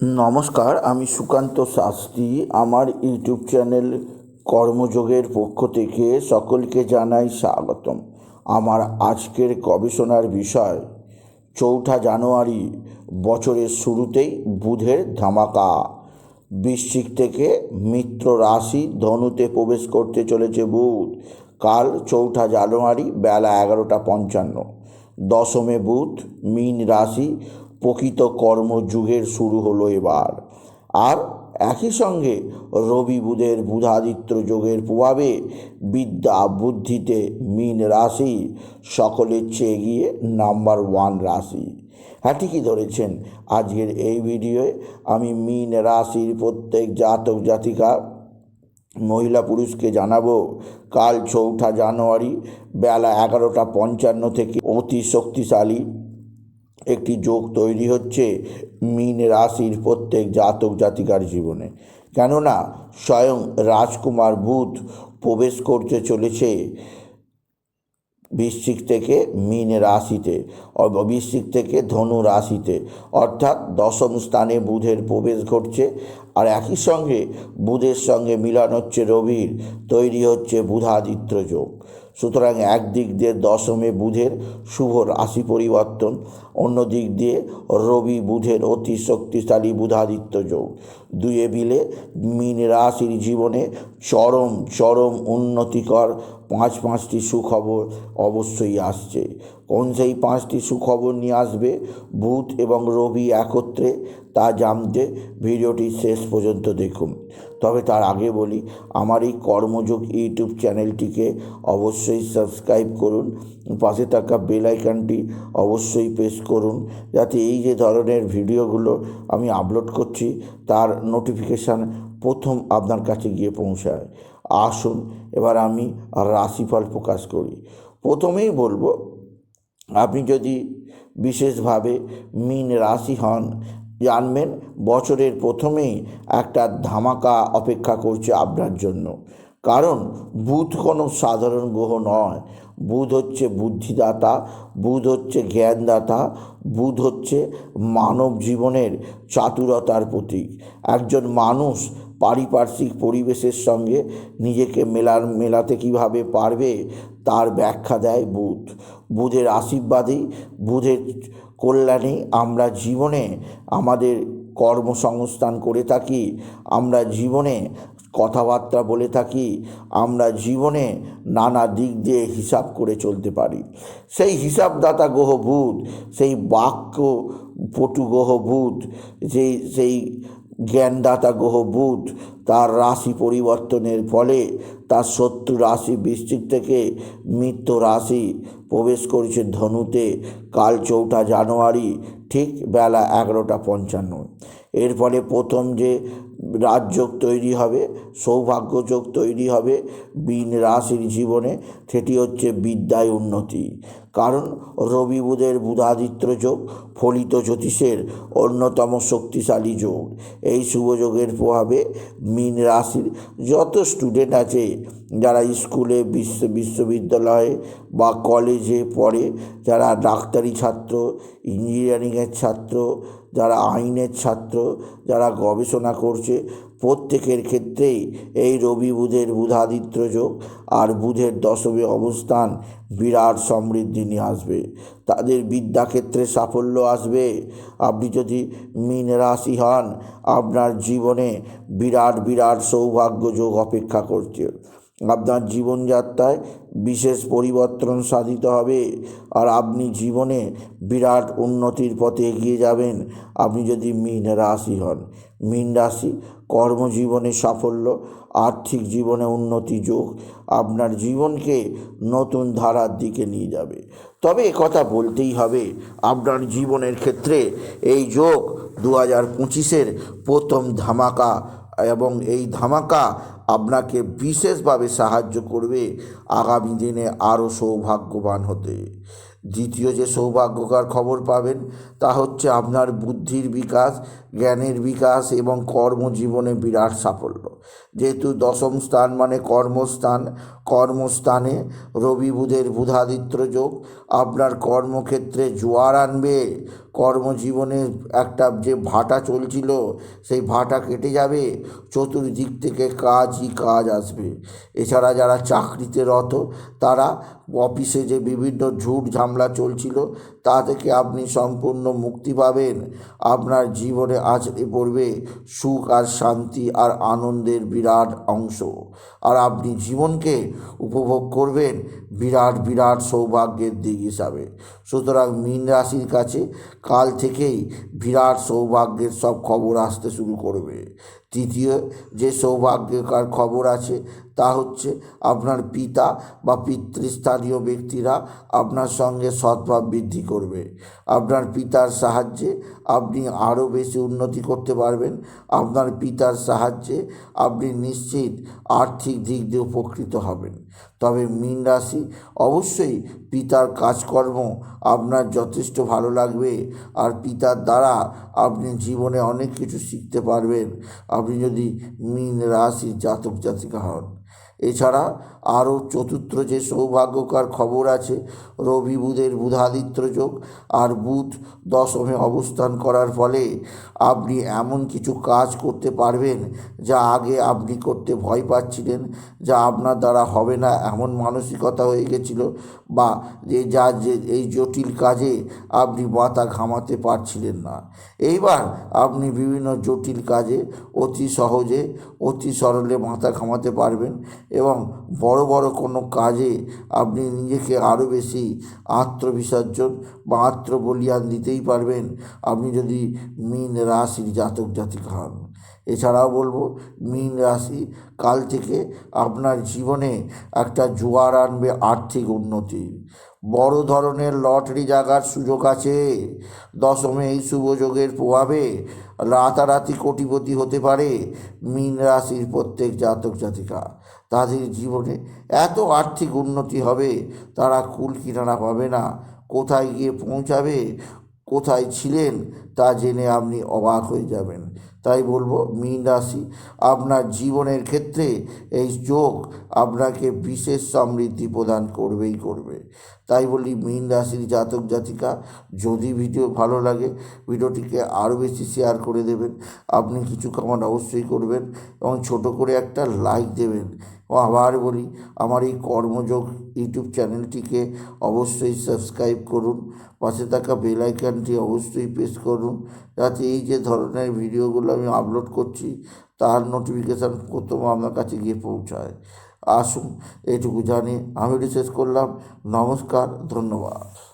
নমস্কার, আমি সুকান্ত শাস্ত্রী। আমার ইউটিউব চ্যানেল কর্মযোগের পক্ষ থেকে সকলকে জানাই স্বাগতম। আমার আজকের গবেষণার বিষয়, চৌঠা জানুয়ারি বছরের শুরুতেই বুধের ধামাকা। বৃশ্চিক থেকে মিত্র রাশি ধনুতে প্রবেশ করতে চলেছে বুধ। কাল চৌঠা জানুয়ারি বেলা এগারোটা পঞ্চান্ন। দশমে বুধ, মীন রাশি প্রকৃত কর্মযুগের শুরু হলো এবার। আর একই সঙ্গে রবি বুধের বুধাদিত্য যোগের প্রভাবে বিদ্যা বুদ্ধিতে মীন রাশি সকলের চেয়ে এগিয়ে নাম্বার ওয়ান রাশি। হ্যাঁ ঠিকই ধরেছেন আজকের এই ভিডিওয়ে। আমি মীন রাশির প্রত্যেক জাতক জাতিকা, মহিলা পুরুষকে জানাব, কাল চৌঠা জানুয়ারি বেলা এগারোটা পঞ্চান্ন থেকে অতি শক্তিশালী একটি যোগ তৈরি হচ্ছে মীন রাশির প্রত্যেক জাতক জাতিকার জীবনে। কেননা স্বয়ং রাজকুমার বুধ প্রবেশ করতে চলেছে বৃশ্চিক থেকে মীন রাশিতে বৃশ্চিক থেকে ধনু রাশিতে। অর্থাৎ দশম স্থানে বুধের প্রবেশ ঘটছে আর একই সঙ্গে বুধের সঙ্গে মিলন হচ্ছে রবির, তৈরি হচ্ছে বুধাদিত্য যোগ। সুতরাং একদিক দিয়ে দশমে বুধের শুভ রাশি পরিবর্তন, অন্য দিক দিয়ে রবি বুধের অতি শক্তিশালী বুধাদিত্য যোগ। দুয়ে মিলে মীন রাশির জীবনে চরম চরম উন্নতিকর পাঁচ, পাঁচটি সুখবর অবশ্যই আসছে। কোন সেই পাঁচটি সুখবর নিয়ে আসবে? বুধ এবং রবি একত্রে তা জানতে ভিডিওটি শেষ পর্যন্ত দেখুন। তবে তার আগে বলি, আমার এই কর্মযোগ ইউটিউব চ্যানেলটিকে অবশ্যই সাবস্ক্রাইব করুন, পাশে থাকা বেল অবশ্যই প্রেস করুন, যাতে এই যে ধরনের ভিডিওগুলো আমি আপলোড করছি, তার নোটিফিকেশান প্রথম আপনার কাছে গিয়ে পৌঁছায়। আসুন, এবার আমি রাশিফল প্রকাশ করি। প্রথমেই বলব, আপনি যদি বিশেষভাবে মিন রাশি হন, জানবেন বছরের প্রথমেই একটা ধামাকা অপেক্ষা করছে আপনার জন্য। কারণ বুধ কোনো সাধারণ গ্রহ নয়। বুধ হচ্ছে বুদ্ধিদাতা, বুধ হচ্ছে জ্ঞানদাতা, বুধ হচ্ছে মানব জীবনের চাতুরতার প্রতীক। একজন মানুষ পারিপার্শ্বিক পরিবেশের সঙ্গে নিজেকে মেলার, মেলাতে কীভাবে পারবে তার ব্যাখ্যা দেয় বুধ। বুধের আশীর্বাদেই, বুধের কল্যাণে আমরা জীবনে আমাদের কর্মসংস্থান করে থাকি। আমরা জীবনে কথাবার্তা বলে থাকি, আমরা জীবনে নানা দিক দিয়ে হিসাব করে চলতে পারি। সেই হিসাবদাতা গ্রহ বুধ, সেই বাক্য পটু গ্রহ বুধ, যেই, সেই জ্ঞানদাতা গ্রহ বুধ, তার রাশি পরিবর্তনের ফলে তার শত্রু রাশি বৃশ্চিক থেকে মিত্র রাশি প্রবেশ করেছে ধনুতে। কাল চৌঠা জানুয়ারি, ঠিক বেলা এগারোটা পঞ্চান্ন। এর ফলে প্রথম যে রাজযোগ তৈরি হবে, সৌভাগ্যযোগ তৈরি হবে বিন রাশির জীবনে। সেটি হচ্ছে বিদ্যায় উন্নতি। কারণ রবি বুধের বুধাদিত্য যোগ ফলিত জ্যোতিষের অন্যতম শক্তিশালী যোগ। এই শুভযোগের প্রভাবে মীন রাশির যত স্টুডেন্ট আছে, যারা স্কুলে বিশ্ব, বিশ্ববিদ্যালয়ে বা কলেজে পড়ে, যারা ডাক্তারি ছাত্র ইঞ্জিনিয়ারিংয়ের ছাত্র, যারা আইনের ছাত্র, যারা গবেষণা করছে প্রত্যেকের ক্ষেত্রেই এই রবি বুধের বুধাদিত্য যোগ আর বুধের দশমে অবস্থান বিরাট সমৃদ্ধি নিয়ে আসবে। তাদের বিদ্যাক্ষেত্রে সাফল্য আসবে। আপনি যদি মীন রাশি হন, আপনার জীবনে বিরাট বিরাট সৌভাগ্য যোগ অপেক্ষা করছে। আপনার জীবনযাত্রায় বিশেষ পরিবর্তন সাধিত হবে। আর আপনি জীবনে বিরাট উন্নতির পথে এগিয়ে যাবেন। আপনি যদি মীন রাশি হন, মীন রাশি কর্মজীবনে সাফল্য, আর্থিক জীবনে উন্নতি যোগ আপনার জীবনকে নতুন ধারার দিকে নিয়ে যাবে। তবে কথা বলতেই হবে, আপনার জীবনের ক্ষেত্রে এই যোগ দু হাজার পঁচিশের প্রথম ধামাকা এবং এই ধামাকা আপনাকে বিশেষভাবে সাহায্য করবে আগামী দিনে আরও সৌভাগ্যবান হতে। দ্বিতীয় যে সৌভাগ্যকার খবর পাবেন, তা হচ্ছে আপনার বুদ্ধির বিকাশ, জ্ঞানের বিকাশ এবং কর্মজীবনে বিরাট সাফল্য। যেহেতু দশম স্থান মানে কর্মস্থান, কর্মস্থানে রবি বুধের বুধাদিত্য যোগ, আপনার কর্মক্ষেত্রে জোয়ার আনবে, কর্মজীবনে একটা যে ভাটা চলছিল, সেই ভাটা কেটে যাবে, চতুর্দিক থেকে কাজই কাজ আসবে। এছাড়া যারা চাকরিতে রত, তারা অফিসে যে বিভিন্ন ঝুট ঝামেলা চলছিল তা থেকে আপনি সম্পূর্ণ মুক্তি পাবেন। আপনার জীবনে আছড়ে পড়বে সুখ আর শান্তি আর আনন্দের বিরাট অংশ। আর আপনি জীবনকে উপভোগ করবেন বিরাট বিরাট সৌভাগ্যের দিক হিসাবে। সুতরাং মীন রাশির কাছে কাল থেকেই বিরাট সৌভাগ্যের সব খবর আসতে শুরু করবে। তৃতীয় যে সৌভাগ্যকার খবর আছে, তা হচ্ছে আপনার পিতা বা পিতৃস্থানীয় ব্যক্তিরা আপনার সঙ্গে সদ্ভাব বৃদ্ধি করবে। আপনার পিতার সাহায্যে আপনি আরও বেশি উন্নতি করতে পারবেন। আপনার পিতার সাহায্যে আপনি নিশ্চিত আর্থিক দিক দিয়ে উপকৃত হবেন। তবে মীন রাশি অবশ্যই পিতার কাজকর্ম আপনার যথেষ্ট ভালো লাগবে আর পিতার দ্বারা আপনি জীবনে অনেক কিছু শিখতে পারবেন। আপনি যদি মিন রাশি জাতক জাতিকা হন। এছাড়া আরও চতুর্থ যে সৌভাগ্যকার খবর আছে, রবি বুধের বুধাদিত্য যোগ আর বুধ দশমে অবস্থান করার ফলে আপনি এমন কিছু কাজ করতে পারবেন যা আগে আপনি করতে ভয় পাচ্ছিলেন, যা আপনার দ্বারা হবে না এমন মানসিকতা হয়ে গেছিল বা যে যা যে এই জটিল কাজে আপনি মাথা ঘামাতে পারছিলেন না। এইবার আপনি বিভিন্ন জটিল কাজে অতি সহজে, অতি সরলে মাথা ঘামাতে পারবেন এবং বড় বড় বড় কোনো কাজে আপনি নিজেকে আরও বেশি আত্মবিসর্জন বা আত্মবলিয়ান দিতেই পারবেন। আপনি যদি মীন রাশির জাতক জাতিক হন। এছাড়াও বলব, মীন রাশি কাল থেকে আপনার জীবনে একটা জোয়ার আনবে আর্থিক উন্নতি। বড় ধরনের লটারি জাগার সুযোগ আছে। দশমে এই শুভ যোগের প্রভাবে রাতারাতি কোটিপতি হতে পারে মীন রাশির প্রত্যেক জাতক জাতিকা। তাদের জীবনে এত আর্থিক উন্নতি হবে, তারা কুল কিনারা পাবে না। কোথায় গিয়ে পৌঁছাবে, কোথায় ছিলেন তা জেনে আপনি অবাক হয়ে যাবেন। তাই বলব, মীন রাশি, আপনার জীবনের ক্ষেত্রে এই যোগ আপনাকে বিশেষ সমৃদ্ধি প্রদান করবেই করবে। তাই বলি মীন রাশির জাতক জাতিকা, যদি ভিডিও ভালো লাগে, ভিডিওটিকে আরও বেশি শেয়ার করে দেবেন। আপনি কিছু কমেন্ট অবশ্যই করবেন এবং ছোট করে একটা লাইক দেবেন। ও আবার বলি, আমার এই কর্মযোগ ইউটিউব চ্যানেলটিকে অবশ্যই সাবস্ক্রাইব করুন, পাশে থাকা বেল আইকনটি অবশ্যই প্রেস করুন, যাতে এই যে ধরনের ভিডিওগুলো আমি আপলোড করছি, তার নোটিফিকেশান প্রথম আপনার কাছে গিয়ে পৌঁছায়। আসুন এটুকু জানি। আমি রিসেস করলাম নমস্কার ধন্যবাদ।